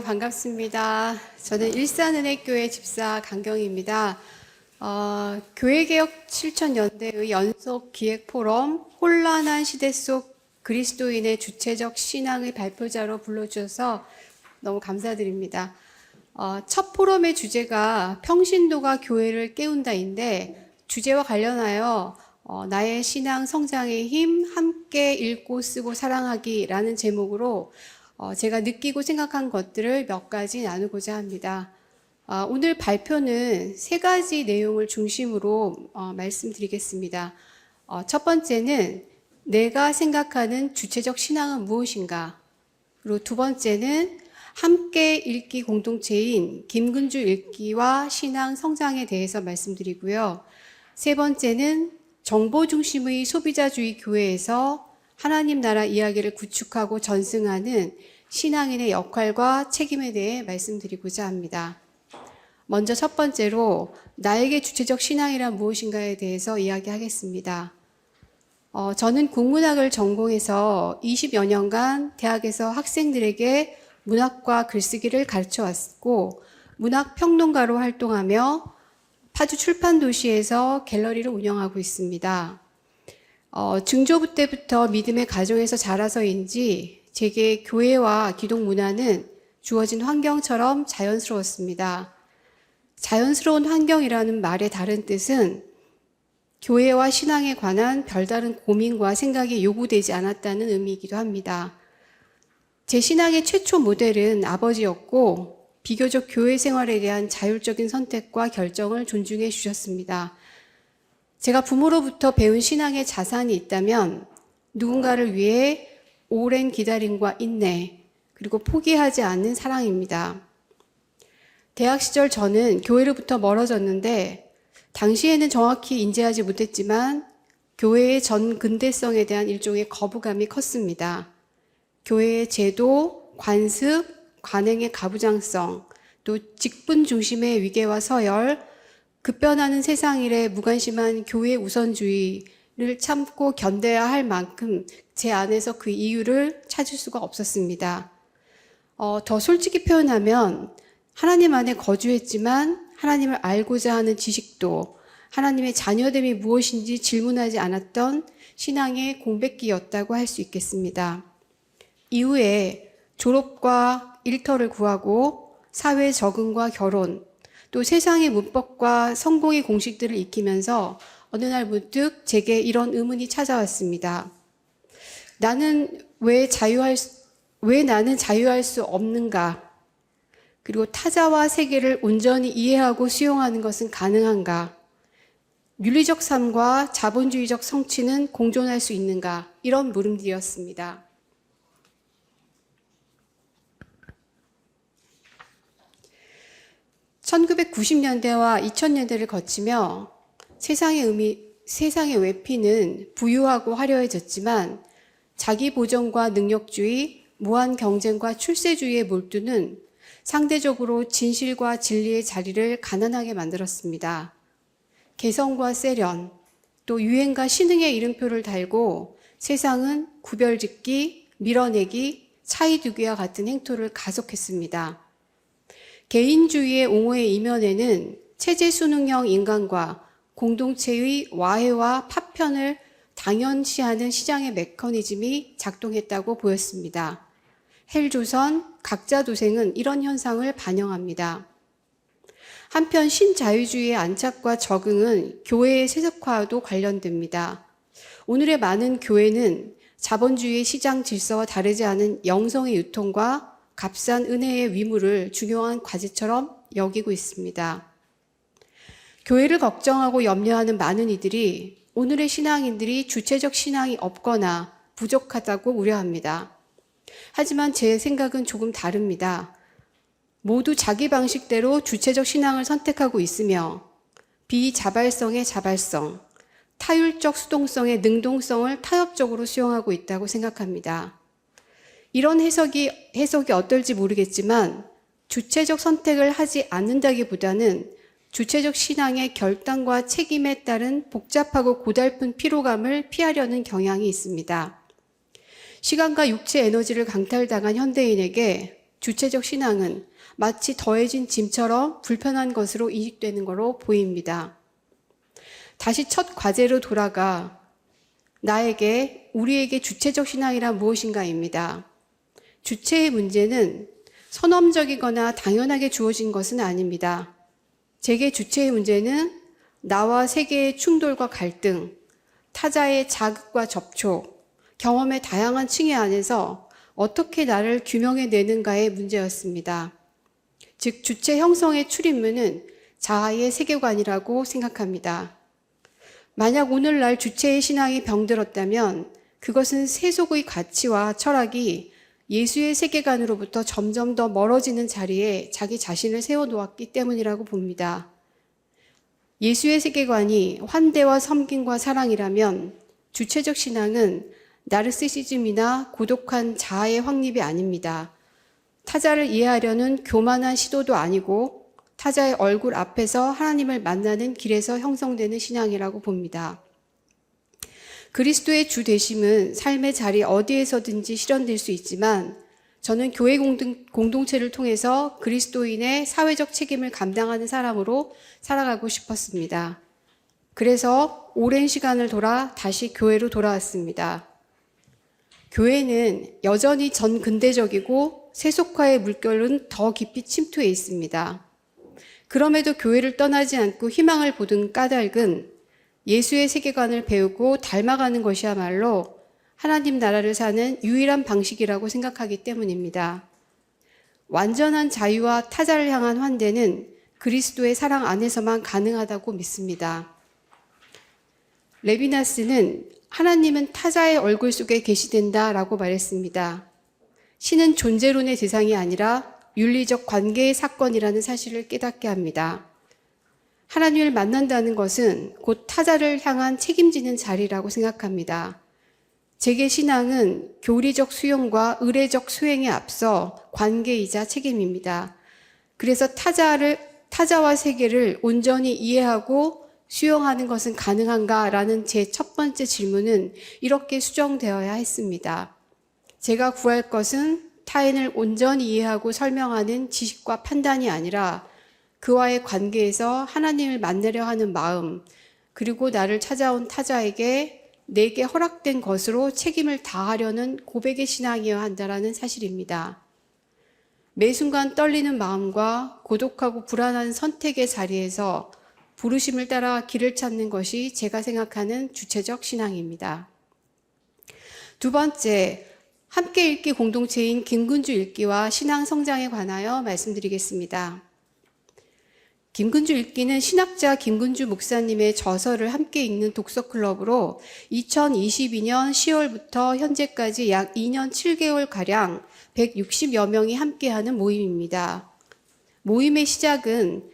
반갑습니다. 저는 일산은혜교회 집사 강경입니다. 어, 교회개혁 실천연대의 연속 기획 포럼 혼란한 시대 속 그리스도인의 주체적 신앙의 발표자로 불러주셔서 너무 감사드립니다. 어, 첫 포럼의 주제가 평신도가 교회를 깨운다인데 주제와 관련하여 어, 나의 신앙 성장의 힘 함께 읽고 쓰고 사랑하기라는 제목으로 어, 제가 느끼고 생각한 것들을 몇 가지 나누고자 합니다. 아, 오늘 발표는 세 가지 내용을 중심으로 어, 말씀드리겠습니다. 어, 첫 번째는 내가 생각하는 주체적 신앙은 무엇인가? 그리고 두 번째는 함께 읽기 공동체인 김근주 읽기와 신앙 성장에 대해서 말씀드리고요. 세 번째는 정보 중심의 소비자주의 교회에서 하나님 나라 이야기를 구축하고 전승하는 신앙인의 역할과 책임에 대해 말씀드리고자 합니다. 먼저 첫 번째로 나에게 주체적 신앙이란 무엇인가에 대해서 이야기하겠습니다. 어, 저는 국문학을 전공해서 20여 년간 대학에서 학생들에게 문학과 글쓰기를 가르쳐 왔고 문학 평론가로 활동하며 파주 출판 도시에서 갤러리를 운영하고 있습니다. 어, 중조부 때부터 믿음의 가정에서 자라서인지 제게 교회와 기독 문화는 주어진 환경처럼 자연스러웠습니다. 자연스러운 환경이라는 말의 다른 뜻은 교회와 신앙에 관한 별다른 고민과 생각이 요구되지 않았다는 의미이기도 합니다. 제 신앙의 최초 모델은 아버지였고 비교적 교회 생활에 대한 자율적인 선택과 결정을 존중해 주셨습니다. 제가 부모로부터 배운 신앙의 자산이 있다면 누군가를 위해 오랜 기다림과 인내, 그리고 포기하지 않는 사랑입니다. 대학 시절 저는 교회로부터 멀어졌는데 당시에는 정확히 인지하지 못했지만 교회의 전 근대성에 대한 일종의 거부감이 컸습니다. 교회의 제도, 관습, 관행의 가부장성, 또 직분 중심의 위계와 서열, 급변하는 세상 일에 무관심한 교회 우선주의를 참고 견뎌야 할 만큼 제 안에서 그 이유를 찾을 수가 없었습니다. 어, 더 솔직히 표현하면 하나님 안에 거주했지만 하나님을 알고자 하는 지식도 하나님의 자녀됨이 무엇인지 질문하지 않았던 신앙의 공백기였다고 할 수 있겠습니다. 이후에 졸업과 일터를 구하고 사회 적응과 결혼, 또 세상의 문법과 성공의 공식들을 익히면서 어느 날 문득 제게 이런 의문이 찾아왔습니다. 나는 왜 자유할, 수- 왜 나는 자유할 수 없는가? 그리고 타자와 세계를 온전히 이해하고 수용하는 것은 가능한가? 윤리적 삶과 자본주의적 성취는 공존할 수 있는가? 이런 물음들이었습니다. (1990년대와 2000년대를) 거치며 세상의 의미, 세상의 외피는 부유하고 화려해졌지만 자기 보정과 능력주의, 무한 경쟁과 출세주의에 몰두는 상대적으로 진실과 진리의 자리를 가난하게 만들었습니다. 개성과 세련, 또 유행과 신흥의 이름표를 달고 세상은 구별짓기, 밀어내기, 차이두기와 같은 행토를 가속했습니다. 개인주의의 옹호의 이면에는 체제 수능형 인간과 공동체의 와해와 파편을 당연시하는 시장의 메커니즘이 작동했다고 보였습니다. 헬조선, 각자 도생은 이런 현상을 반영합니다. 한편 신자유주의의 안착과 적응은 교회의 세속화와도 관련됩니다. 오늘의 많은 교회는 자본주의의 시장 질서와 다르지 않은 영성의 유통과 값싼 은혜의 위무를 중요한 과제처럼 여기고 있습니다. 교회를 걱정하고 염려하는 많은 이들이 오늘의 신앙인들이 주체적 신앙이 없거나 부족하다고 우려합니다. 하지만 제 생각은 조금 다릅니다. 모두 자기 방식대로 주체적 신앙을 선택하고 있으며 비자발성의 자발성, 타율적 수동성의 능동성을 타협적으로 수용하고 있다고 생각합니다. 이런 해석이, 해석이 어떨지 모르겠지만 주체적 선택을 하지 않는다기보다는 주체적 신앙의 결단과 책임에 따른 복잡하고 고달픈 피로감을 피하려는 경향이 있습니다. 시간과 육체 에너지를 강탈당한 현대인에게 주체적 신앙은 마치 더해진 짐처럼 불편한 것으로 인식되는 것으로 보입니다. 다시 첫 과제로 돌아가 나에게, 우리에게 주체적 신앙이란 무엇인가입니다. 주체의 문제는 선험적이거나 당연하게 주어진 것은 아닙니다. 제게 주체의 문제는 나와 세계의 충돌과 갈등, 타자의 자극과 접촉, 경험의 다양한 층위 안에서 어떻게 나를 규명해내는가의 문제였습니다. 즉, 주체 형성의 출입문은 자아의 세계관이라고 생각합니다. 만약 오늘날 주체의 신앙이 병들었다면 그것은 세속의 가치와 철학이 예수의 세계관으로부터 점점 더 멀어지는 자리에 자기 자신을 세워놓았기 때문이라고 봅니다. 예수의 세계관이 환대와 섬김과 사랑이라면 주체적 신앙은 나르시시즘이나 고독한 자아의 확립이 아닙니다. 타자를 이해하려는 교만한 시도도 아니고 타자의 얼굴 앞에서 하나님을 만나는 길에서 형성되는 신앙이라고 봅니다. 그리스도의 주 되심은 삶의 자리 어디에서든지 실현될 수 있지만 저는 교회 공동, 체를 통해서 그리스도인의 사회적 책임을 감당하는 사람으로 살아가고 싶었습니다. 그래서 오랜 시간을 돌아 다시 교회로 돌아왔습니다. 교회는 여전히 전 근대적이고 세속화의 물결은 더 깊이 침투해 있습니다. 그럼에도 교회를 떠나지 않고 희망을 보던 까닭은 예수의 세계관을 배우고 닮아가는 것이야말로 하나님 나라를 사는 유일한 방식이라고 생각하기 때문입니다. 완전한 자유와 타자를 향한 환대는 그리스도의 사랑 안에서만 가능하다고 믿습니다. 레비나스는 하나님은 타자의 얼굴 속에 계시된다 라고 말했습니다. 신은 존재론의 대상이 아니라 윤리적 관계의 사건이라는 사실을 깨닫게 합니다. 하나님을 만난다는 것은 곧 타자를 향한 책임지는 자리라고 생각합니다. 제게 신앙은 교리적 수용과 의례적 수행에 앞서 관계이자 책임입니다. 그래서 타자를, 타자와 세계를 온전히 이해하고 수용하는 것은 가능한가라는 제 첫 번째 질문은 이렇게 수정되어야 했습니다. 제가 구할 것은 타인을 온전히 이해하고 설명하는 지식과 판단이 아니라 그와의 관계에서 하나님을 만나려 하는 마음, 그리고 나를 찾아온 타자에게 내게 허락된 것으로 책임을 다하려는 고백의 신앙이어야 한다라는 사실입니다. 매 순간 떨리는 마음과 고독하고 불안한 선택의 자리에서 부르심을 따라 길을 찾는 것이 제가 생각하는 주체적 신앙입니다. 두 번째, 함께 읽기 공동체인 김근주 읽기와 신앙 성장에 관하여 말씀드리겠습니다. 김근주 읽기는 신학자 김근주 목사님의 저서를 함께 읽는 독서클럽으로 2022년 10월부터 현재까지 약 2년 7개월가량 160여 명이 함께하는 모임입니다. 모임의 시작은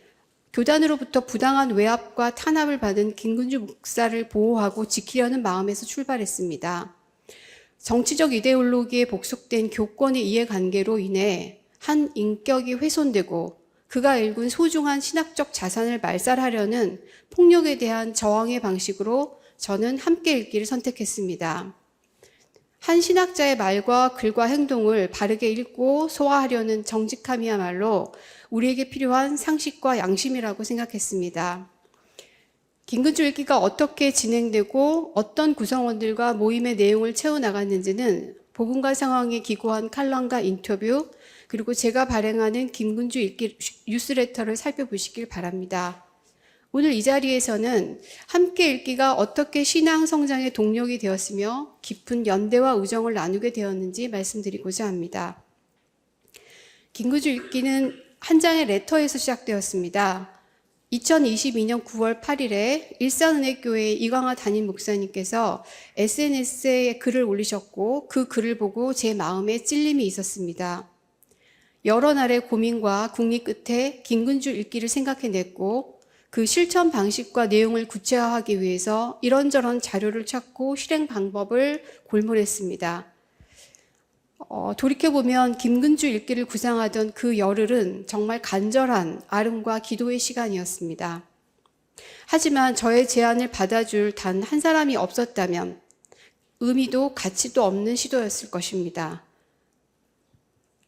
교단으로부터 부당한 외압과 탄압을 받은 김근주 목사를 보호하고 지키려는 마음에서 출발했습니다. 정치적 이데올로기에 복속된 교권의 이해관계로 인해 한 인격이 훼손되고 그가 일군 소중한 신학적 자산을 말살하려는 폭력에 대한 저항의 방식으로 저는 함께 읽기를 선택했습니다. 한 신학자의 말과 글과 행동을 바르게 읽고 소화하려는 정직함이야말로 우리에게 필요한 상식과 양심이라고 생각했습니다. 김근주 읽기가 어떻게 진행되고 어떤 구성원들과 모임의 내용을 채워나갔는지는 복음과 상황에 기고한 칼럼과 인터뷰, 그리고 제가 발행하는 김군주 읽기 뉴스레터를 살펴보시길 바랍니다. 오늘 이 자리에서는 함께 읽기가 어떻게 신앙 성장의 동력이 되었으며 깊은 연대와 우정을 나누게 되었는지 말씀드리고자 합니다. 김구주 읽기는 한 장의 레터에서 시작되었습니다. 2022년 9월 8일에 일산은혜교회 이광화 담임 목사님께서 SNS에 글을 올리셨고 그 글을 보고 제 마음에 찔림이 있었습니다. 여러 날의 고민과 궁리 끝에 김근주 읽기를 생각해냈고 그 실천 방식과 내용을 구체화하기 위해서 이런저런 자료를 찾고 실행 방법을 골몰했습니다. 어, 돌이켜보면 김근주 읽기를 구상하던 그 열흘은 정말 간절한 아름과 기도의 시간이었습니다. 하지만 저의 제안을 받아줄 단 한 사람이 없었다면 의미도 가치도 없는 시도였을 것입니다.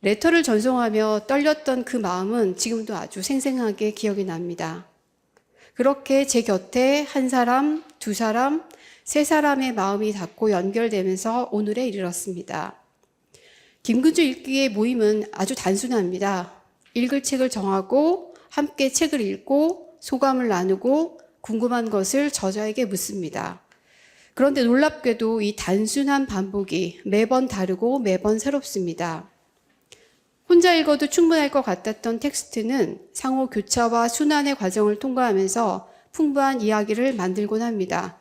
레터를 전송하며 떨렸던 그 마음은 지금도 아주 생생하게 기억이 납니다. 그렇게 제 곁에 한 사람, 두 사람, 세 사람의 마음이 닿고 연결되면서 오늘에 이르렀습니다. 김근주 읽기의 모임은 아주 단순합니다. 읽을 책을 정하고 함께 책을 읽고 소감을 나누고 궁금한 것을 저자에게 묻습니다. 그런데 놀랍게도 이 단순한 반복이 매번 다르고 매번 새롭습니다. 혼자 읽어도 충분할 것 같았던 텍스트는 상호 교차와 순환의 과정을 통과하면서 풍부한 이야기를 만들곤 합니다.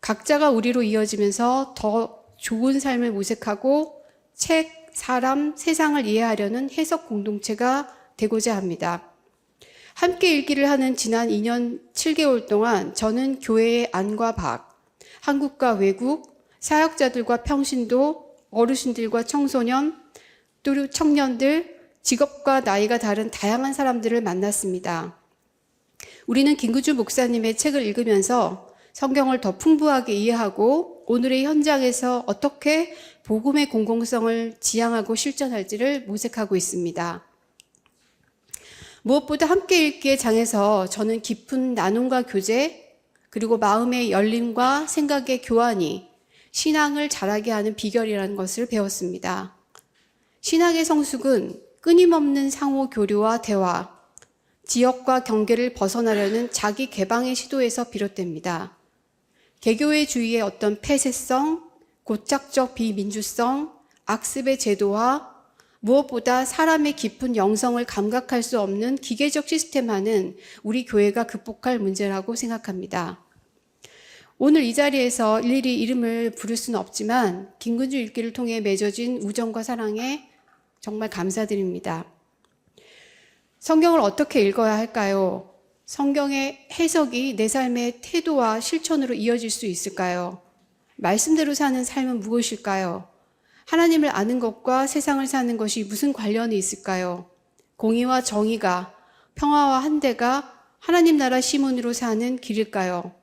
각자가 우리로 이어지면서 더 좋은 삶을 모색하고 책, 사람, 세상을 이해하려는 해석 공동체가 되고자 합니다. 함께 읽기를 하는 지난 2년 7개월 동안 저는 교회의 안과 밖, 한국과 외국, 사역자들과 평신도, 어르신들과 청소년, 또 청년들, 직업과 나이가 다른 다양한 사람들을 만났습니다. 우리는 김구주 목사님의 책을 읽으면서 성경을 더 풍부하게 이해하고 오늘의 현장에서 어떻게 복음의 공공성을 지향하고 실천할지를 모색하고 있습니다. 무엇보다 함께 읽기의 장에서 저는 깊은 나눔과 교제, 그리고 마음의 열림과 생각의 교환이 신앙을 자라게 하는 비결이라는 것을 배웠습니다. 신학의 성숙은 끊임없는 상호 교류와 대화, 지역과 경계를 벗어나려는 자기 개방의 시도에서 비롯됩니다. 개교의 주의의 어떤 폐쇄성, 고착적 비민주성, 악습의 제도와 무엇보다 사람의 깊은 영성을 감각할 수 없는 기계적 시스템화는 우리 교회가 극복할 문제라고 생각합니다. 오늘 이 자리에서 일일이 이름을 부를 수는 없지만 김근주 읽기를 통해 맺어진 우정과 사랑에 정말 감사드립니다. 성경을 어떻게 읽어야 할까요? 성경의 해석이 내 삶의 태도와 실천으로 이어질 수 있을까요? 말씀대로 사는 삶은 무엇일까요? 하나님을 아는 것과 세상을 사는 것이 무슨 관련이 있을까요? 공의와 정의가 평화와 한대가 하나님 나라 시문으로 사는 길일까요?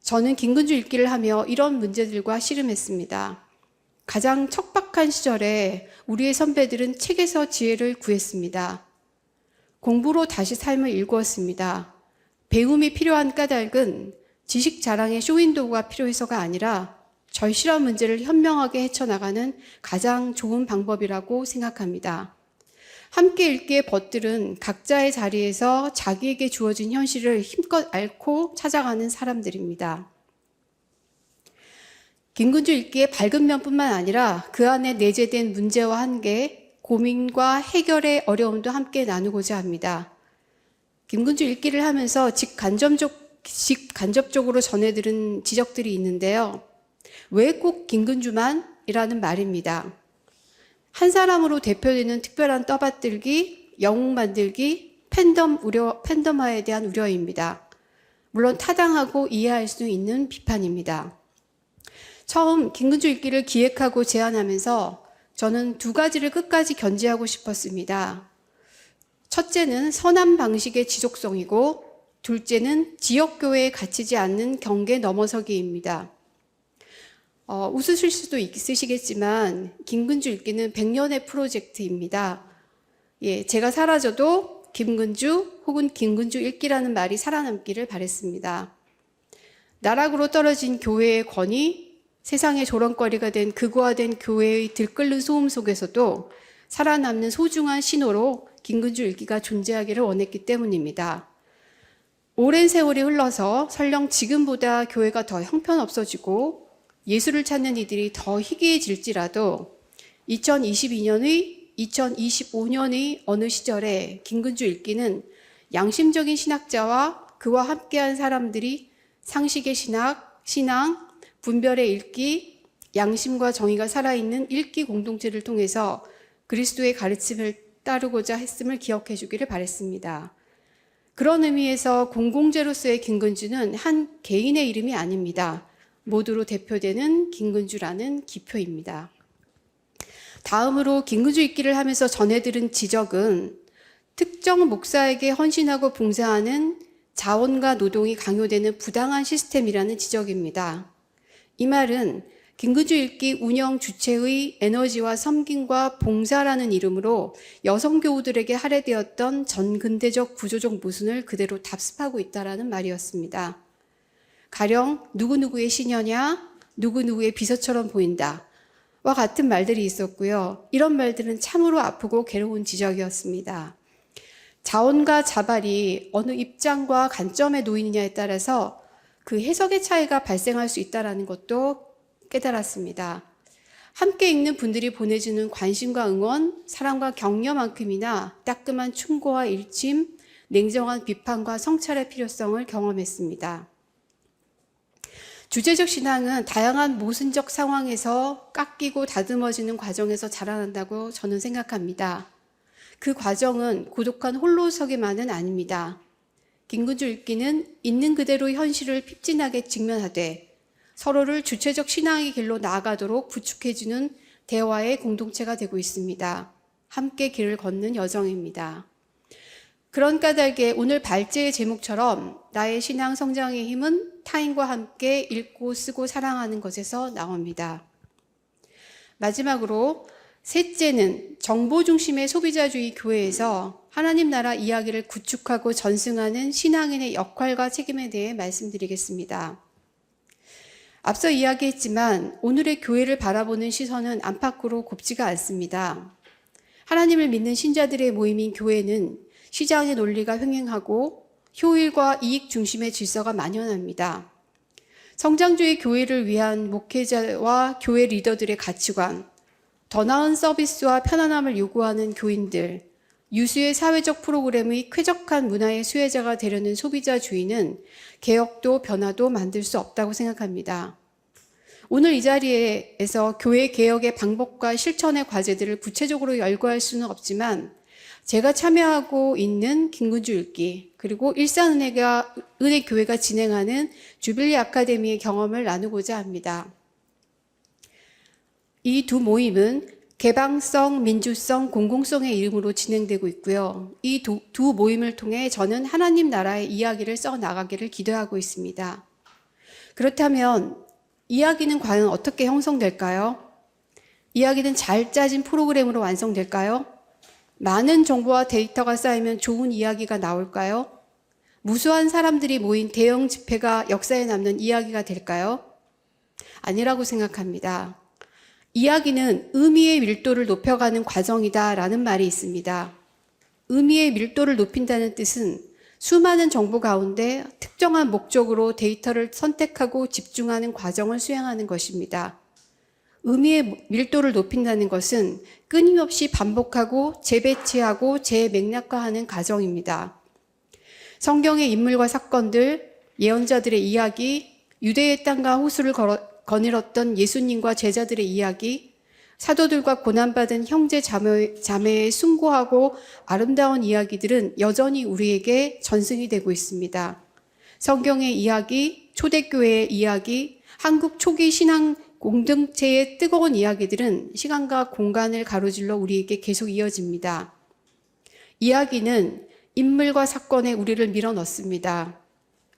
저는 김근주 읽기를 하며 이런 문제들과 씨름했습니다. 가장 척박 한 시절에 우리의 선배들은 책에서 지혜를 구했습니다. 공부로 다시 삶을 일구었습니다. 배움이 필요한 까닭은 지식 자랑의 쇼윈도우가 필요해서가 아니라 절실한 문제를 현명하게 헤쳐나가는 가장 좋은 방법이라고 생각합니다. 함께 읽기의 벗들은 각자의 자리에서 자기에게 주어진 현실을 힘껏 앓고 찾아가는 사람들입니다. 김근주 읽기의 밝은 면뿐만 아니라 그 안에 내재된 문제와 한계, 고민과 해결의 어려움도 함께 나누고자 합니다. 김근주 읽기를 하면서 직간접적, 직간접적으로 전해들은 지적들이 있는데요. 왜 꼭 김근주만 이라는 말입니다. 한 사람으로 대표되는 특별한 떠받들기, 영웅 만들기, 팬덤 우려, 팬덤화에 대한 우려입니다. 물론 타당하고 이해할 수 있는 비판입니다. 처음 김근주 읽기를 기획하고 제안하면서 저는 두 가지를 끝까지 견지하고 싶었습니다. 첫째는 선한 방식의 지속성이고, 둘째는 지역교회에 갇히지 않는 경계 넘어서기입니다. 어, 웃으실 수도 있으시겠지만, 김근주 읽기는 100년의 프로젝트입니다. 예, 제가 사라져도 김근주 혹은 김근주 읽기라는 말이 살아남기를 바랬습니다. 나락으로 떨어진 교회의 권위, 세상의 조롱거리가 된 극화된 교회의 들끓는 소음 속에서도 살아남는 소중한 신호로 김근주 일기가 존재하기를 원했기 때문입니다. 오랜 세월이 흘러서 설령 지금보다 교회가 더 형편없어지고 예수를 찾는 이들이 더 희귀해질지라도 2022년의 2025년의 어느 시절에 김근주 읽기는 양심적인 신학자와 그와 함께한 사람들이 상식의 신학, 신앙, 분별의 읽기, 양심과 정의가 살아있는 읽기 공동체를 통해서 그리스도의 가르침을 따르고자 했음을 기억해 주기를 바랬습니다. 그런 의미에서 공공재로서의 김근주는 한 개인의 이름이 아닙니다. 모두로 대표되는 김근주라는 기표입니다. 다음으로 김근주 읽기를 하면서 전해 들은 지적은 특정 목사에게 헌신하고 봉사하는 자원과 노동이 강요되는 부당한 시스템이라는 지적입니다. 이 말은 김근주 읽기 운영 주체의 에너지와 섬김과 봉사라는 이름으로 여성 교우들에게 할애되었던 전근대적 구조적 모순을 그대로 답습하고 있다라는 말이었습니다. 가령 누구누구의 시녀냐, 누구누구의 비서처럼 보인다. 와 같은 말들이 있었고요. 이런 말들은 참으로 아프고 괴로운 지적이었습니다. 자원과 자발이 어느 입장과 관점에 놓이느냐에 따라서 그 해석의 차이가 발생할 수 있다는 것도 깨달았습니다. 함께 읽는 분들이 보내주는 관심과 응원, 사랑과 격려만큼이나 따끔한 충고와 일침, 냉정한 비판과 성찰의 필요성을 경험했습니다. 주제적 신앙은 다양한 모순적 상황에서 깎이고 다듬어지는 과정에서 자라난다고 저는 생각합니다. 그 과정은 고독한 홀로서기만은 아닙니다. 김군주 읽기는 있는 그대로 현실을 핍진하게 직면하되 서로를 주체적 신앙의 길로 나아가도록 부축해주는 대화의 공동체가 되고 있습니다. 함께 길을 걷는 여정입니다. 그런 까닭에 오늘 발제의 제목처럼 나의 신앙 성장의 힘은 타인과 함께 읽고 쓰고 사랑하는 것에서 나옵니다. 마지막으로 셋째는 정보 중심의 소비자주의 교회에서 하나님 나라 이야기를 구축하고 전승하는 신앙인의 역할과 책임에 대해 말씀드리겠습니다. 앞서 이야기했지만 오늘의 교회를 바라보는 시선은 안팎으로 곱지가 않습니다. 하나님을 믿는 신자들의 모임인 교회는 시장의 논리가 횡행하고 효율과 이익 중심의 질서가 만연합니다. 성장주의 교회를 위한 목회자와 교회 리더들의 가치관, 더 나은 서비스와 편안함을 요구하는 교인들, 유수의 사회적 프로그램의 쾌적한 문화의 수혜자가 되려는 소비자 주의는 개혁도 변화도 만들 수 없다고 생각합니다. 오늘 이 자리에서 교회 개혁의 방법과 실천의 과제들을 구체적으로 열거할 수는 없지만 제가 참여하고 있는 김군주 읽기 그리고 일산은혜가 은혜교회가 진행하는 주빌리 아카데미의 경험을 나누고자 합니다. 이 두 모임은 개방성, 민주성, 공공성의 이름으로 진행되고 있고요. 이 두 모임을 통해 저는 하나님 나라의 이야기를 써 나가기를 기도하고 있습니다. 그렇다면 이야기는 과연 어떻게 형성될까요? 이야기는 잘 짜진 프로그램으로 완성될까요? 많은 정보와 데이터가 쌓이면 좋은 이야기가 나올까요? 무수한 사람들이 모인 대형 집회가 역사에 남는 이야기가 될까요? 아니라고 생각합니다. 이야기는 의미의 밀도를 높여가는 과정이다라는 말이 있습니다. 의미의 밀도를 높인다는 뜻은 수많은 정보 가운데 특정한 목적으로 데이터를 선택하고 집중하는 과정을 수행하는 것입니다. 의미의 밀도를 높인다는 것은 끊임없이 반복하고 재배치하고 재맥락화하는 과정입니다. 성경의 인물과 사건들, 예언자들의 이야기, 유대의 땅과 호수를 걸어, 거닐었던 예수님과 제자들의 이야기, 사도들과 고난받은 형제 자매, 자매 의 숭고하고 아름다운 이야기들은 여전히 우리에게 전승이 되고 있습니다. 성경의 이야기, 초대교회의 이야기, 한국 초기 신앙 공동체의 뜨거운 이야기들은 시간과 공간을 가로질러 우리에게 계속 이어집니다. 이야기는 인물과 사건에 우리를 밀어 넣습니다.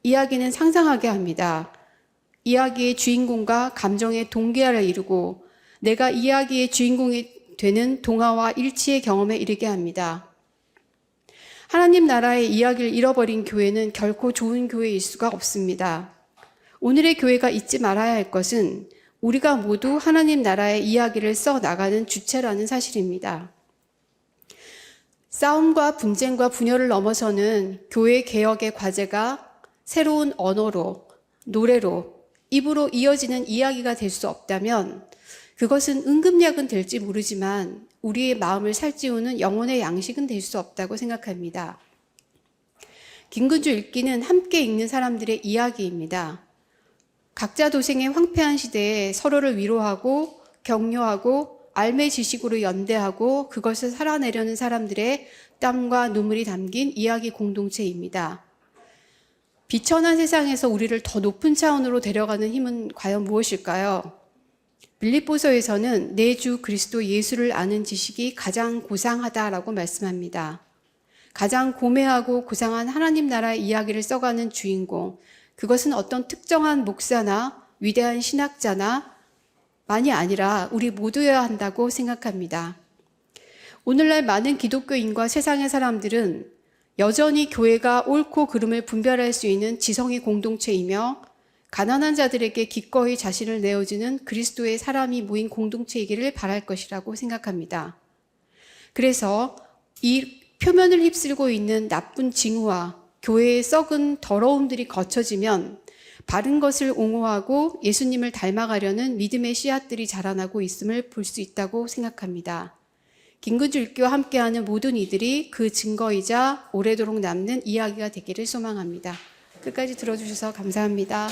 이야기는 상상하게 합니다. 이야기의 주인공과 감정의 동기화를 이루고 내가 이야기의 주인공이 되는 동화와 일치의 경험에 이르게 합니다. 하나님 나라의 이야기를 잃어버린 교회는 결코 좋은 교회일 수가 없습니다. 오늘의 교회가 잊지 말아야 할 것은 우리가 모두 하나님 나라의 이야기를 써 나가는 주체라는 사실입니다. 싸움과 분쟁과 분열을 넘어서는 교회 개혁의 과제가 새로운 언어로, 노래로, 입으로 이어지는 이야기가 될 수 없다면 그것은 응급약은 될지 모르지만 우리의 마음을 살찌우는 영혼의 양식은 될 수 없다고 생각합니다. 김근주 읽기는 함께 읽는 사람들의 이야기입니다. 각자 도생의 황폐한 시대에 서로를 위로하고 격려하고 알매 지식으로 연대하고 그것을 살아내려는 사람들의 땀과 눈물이 담긴 이야기 공동체입니다. 비천한 세상에서 우리를 더 높은 차원으로 데려가는 힘은 과연 무엇일까요? 빌립보서에서는 내 주 그리스도 예수를 아는 지식이 가장 고상하다라고 말씀합니다. 가장 고매하고 고상한 하나님 나라의 이야기를 써가는 주인공, 그것은 어떤 특정한 목사나 위대한 신학자나 만이 아니라 우리 모두여야 한다고 생각합니다. 오늘날 많은 기독교인과 세상의 사람들은 여전히 교회가 옳고 그름을 분별할 수 있는 지성의 공동체이며 가난한 자들에게 기꺼이 자신을 내어주는 그리스도의 사람이 모인 공동체이기를 바랄 것이라고 생각합니다. 그래서 이 표면을 휩쓸고 있는 나쁜 징후와 교회의 썩은 더러움들이 거쳐지면 바른 것을 옹호하고 예수님을 닮아가려는 믿음의 씨앗들이 자라나고 있음을 볼 수 있다고 생각합니다. 김근줄교와 함께하는 모든 이들이 그 증거이자 오래도록 남는 이야기가 되기를 소망합니다. 끝까지 들어주셔서 감사합니다.